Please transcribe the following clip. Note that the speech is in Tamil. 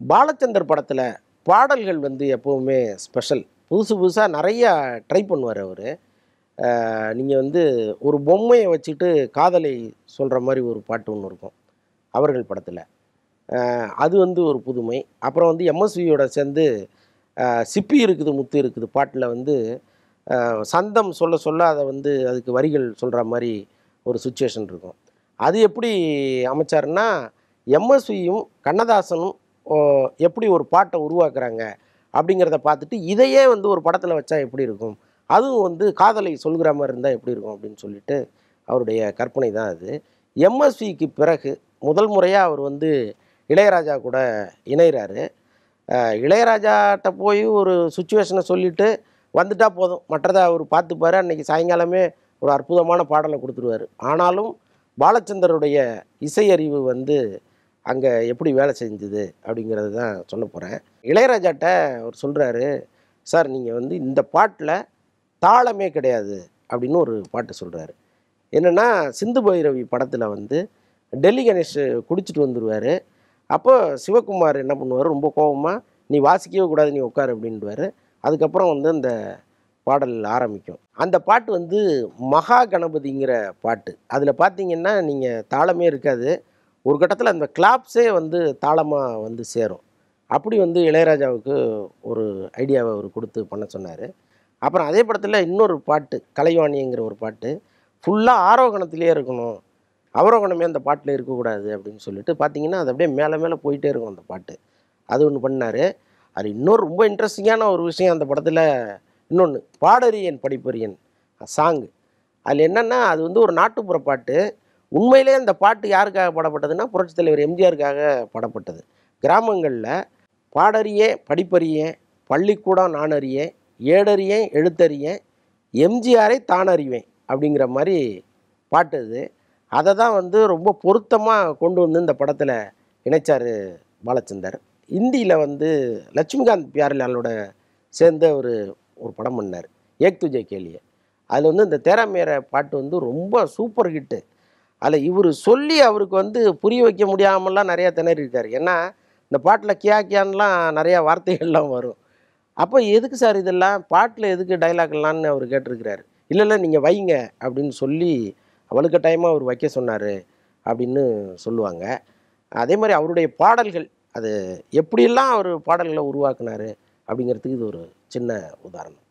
பாலச்சந்தர் படத்தில் பாடல்கள் வந்து எப்போவுமே ஸ்பெஷல் புதுசு புதுசாக நிறையா ட்ரை பண்ணுவார் அவர். நீங்கள் வந்து ஒரு பொம்மையை வச்சுட்டு காதலை சொல்கிற மாதிரி ஒரு பாட்டு ஒன்று இருக்கும். அவர்கள் படத்தில். அது வந்து ஒரு புதுமை. அப்புறம் வந்து எம்எஸ்வியோட சேர்ந்து சிப்பி இருக்குது முத்து இருக்குது பாட்டில் வந்து சந்தம் சொல்ல சொல்ல அதை வந்து அதுக்கு வரிகள் சொல்கிற மாதிரி ஒரு சுச்சுவேஷன் இருக்கும். அது எப்படி அமைச்சாருன்னா எம்எஸ்வியும் கண்ணதாசனும் எப்படி ஒரு பாட்டை உருவாக்குறாங்க அப்படிங்கிறத பார்த்துட்டு இதையே வந்து ஒரு படத்தில் வச்சா எப்படி இருக்கும்? அதுவும் வந்து காதலை சொல்கிற மாதிரி இருந்தால் எப்படி இருக்கும் அப்படின்னு சொல்லிட்டு அவருடைய கற்பனை தான் அது. எம்எஸ்விக்கு பிறகு முதல் முறையாக அவர் வந்து இளையராஜா கூட இணைகிறாரு இளையராஜாட்ட போய் ஒரு சுச்சுவேஷனை சொல்லிட்டு வந்துட்டால் போதும். மற்றதை அவர் பார்த்துப்பார். அன்றைக்கி சாயங்காலமே ஒரு அற்புதமான பாடலை கொடுத்துருவாரு. ஆனாலும் பாலச்சந்தருடைய இசையறிவு வந்து அங்கே எப்படி வேலை செஞ்சுது அப்படிங்கிறது தான் சொல்ல போகிறேன் இளையராஜாட்ட அவர் சொல்கிறாரு சார் நீங்கள் வந்து இந்த பாட்டில் தாளமே கிடையாது அப்படின்னு ஒரு பாட்டு சொல்கிறாரு என்னென்னா சிந்து பைரவி படத்தில் வந்து டெல்லி கணேஷ் குடிச்சிட்டு வந்துடுவார் அப்போ சிவகுமார் என்ன பண்ணுவார் ரொம்ப கோபமாக நீ வாசிக்கவே கூடாது நீ உட்காரு அப்படின்டுவார் அதுக்கப்புறம் வந்து அந்த பாடல் ஆரம்பிக்கும். அந்த பாட்டு வந்து மகா கணபதிங்கிற பாட்டு. அதில் பார்த்தீங்கன்னா நீங்கள் தாளமே இருக்காது. ஒரு கட்டத்தில் அந்த கிளாப்ஸே வந்து தாளமாக வந்து சேரும். அப்படி வந்து இளையராஜாவுக்கு ஒரு ஐடியாவை அவர் கொடுத்து பண்ண சொன்னார். அப்புறம் அதே படத்தில் இன்னொரு பாட்டு கலைவாணிங்கிற ஒரு பாட்டு ஃபுல்லாக ஆரோகணத்திலே இருக்கணும். அவரோகணமே அந்த பாட்டில் இருக்கக்கூடாது அப்படின்னு சொல்லிட்டு பார்த்தீங்கன்னா அது அப்படியே மேலே மேலே போயிட்டே இருக்கும் அந்த பாட்டு. அது ஒன்று பண்ணார். அது இன்னொரு ரொம்ப இன்ட்ரெஸ்டிங்கான ஒரு விஷயம் அந்த படத்தில். இன்னொன்று பாடறியன் படிப்பறியன் சாங்கு. அதில் என்னென்னா அது வந்து ஒரு நாட்டுப்புற பாட்டு. உண்மையிலே அந்த பாட்டு யாருக்காக பாடப்பட்டதுன்னா புரட்சித் தலைவர் எம்ஜிஆருக்காக பாடப்பட்டது. கிராமங்களில் பாடறியே படிப்பறியேன் பள்ளிக்கூடம் நான் அறியேன் ஏடறியேன் எழுத்தறியேன் எம்ஜிஆரை தான் அறிவேன் அப்படிங்கிற மாதிரி பாட்டு அது. அதை தான் வந்து ரொம்ப பொருத்தமாக கொண்டு வந்து இந்த படத்தில் இணைச்சார் பாலச்சந்தர். இந்தியில் வந்து லட்சுமிகாந்த் பியாரிலாலோட சேர்ந்த ஒரு ஒரு படம் பண்ணார். ஏக் துஜே அதில் வந்து இந்த தேராமேர பாட்டு வந்து ரொம்ப சூப்பர் ஹிட்டு. அதில் இவர் சொல்லி அவருக்கு வந்து புரிய வைக்க முடியாமலாம் நிறையா திணறிருக்காரு ஏன்னா இந்த பாட்டில் கியா கியான்லாம் நிறையா வார்த்தைகள்லாம் வரும். அப்போ எதுக்கு சார் இதெல்லாம்? பாட்டில் எதுக்கு டைலாக்லான்னு அவர் கேட்டிருக்கிறாரு. இல்லை இல்லை நீங்கள் வைங்க அப்படின்னு சொல்லி அவளுக்கு டைமாக அவர் வைக்க சொன்னார் அப்படின்னு சொல்லுவாங்க. அதே மாதிரி அவருடைய பாடல்கள் அது எப்படியெல்லாம் அவர் பாடல்களை உருவாக்குனாரு அப்படிங்கிறதுக்கு இது ஒரு சின்ன உதாரணம்.